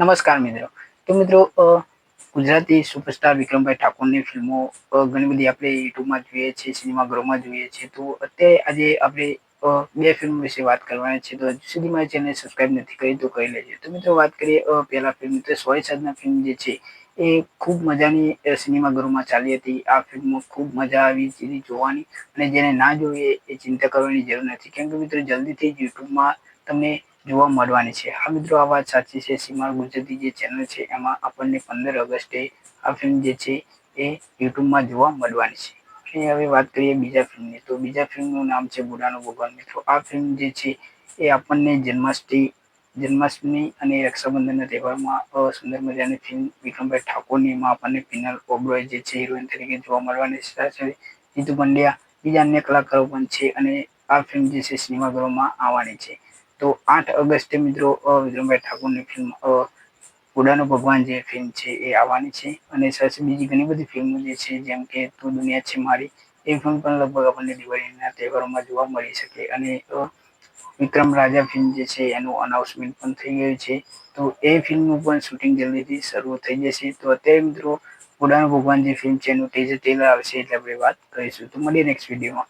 નમસ્કાર મિત્રો. તો મિત્રો ગુજરાતી સુપરસ્ટાર વિક્રમભાઈ ઠાકોરની ફિલ્મો ઘણી બધી આપણે યુટ્યુબમાં જોઈએ છીએ, સિનેમાઘરોમાં જોઈએ છીએ. તો અત્યારે આજે આપણે બે ફિલ્મ વિશે વાત કરવાની છે. તો હજુ સુધી મારી ચેનલ સબસ્ક્રાઈબ નથી કરી, તો કરી લેજો. તો મિત્રો, વાત કરીએ પહેલા ફિલ્મ. તો સોય સાધના ફિલ્મ જે છે, એ ખૂબ મજાની સિનેમાઘરોમાં ચાલી હતી. આ ફિલ્મ ખૂબ મજા આવી, જેની જોવાની. અને જેને ના જોઈએ, એ ચિંતા કરવાની જરૂર નથી. કેમ કે મિત્રો, જલ્દીથી જ યુટ્યુબમાં તમને જોવા મળવાની છે. હા મિત્રો, આ વાત સાચી છે. સીમાર ગુજરાતી જે ચેનલ છે, એમાં આપણને પંદર ઓગસ્ટે આ ફિલ્મ જે છે એ યુટ્યુબમાં જોવા મળવાની છે. અહીં હવે વાત કરીએ બીજા ફિલ્મની તો બીજા ફિલ્મનું નામ છે બુડાનો ભગવાન. મિત્રો, આ ફિલ્મ જે છે એ આપણને જન્માષ્ટમી જન્માષ્ટમી અને રક્ષાબંધનના તહેવારમાં સુંદર મજાની ફિલ્મ વિક્રમભાઈ ઠાકોરની એમાં આપણને પિનલ ઓબ્રોય જે છે હિરોઈન તરીકે જોવા મળવાની છે. જીતુ પંડ્યા, બીજા અન્ય કલાકારો પણ છે અને આ ફિલ્મ જે છે, સિનેમાઘરોમાં આવવાની છે. તો આઠ ઓગસ્ટે મિત્રો વિક્રમભાઈ ઠાકોરની ફિલ્મ ઉડાનો ભગવાન જે ફિલ્મ છે એ આવવાની છે. અને સરસ બીજી ઘણી બધી ફિલ્મો જે છે, જેમ કે તું દુનિયા છે મારી, એ ફિલ્મ પણ લગભગ આપણને દિવાળીના તહેવારોમાં જોવા મળી શકે. અને વિક્રમ રાજા ફિલ્મ જે છે, એનું અનાઉન્સમેન્ટ પણ થઈ ગયું છે. તો એ ફિલ્મનું પણ શૂટિંગ જલ્દીથી શરૂ થઈ જશે. તો અત્યારે મિત્રો બુડાનો ભગવાન જે ફિલ્મ છે એનું ટીઝર ટેલર આવશે એટલે આપણે વાત કરીશું. તો મળીએ નેક્સ્ટ વિડીયોમાં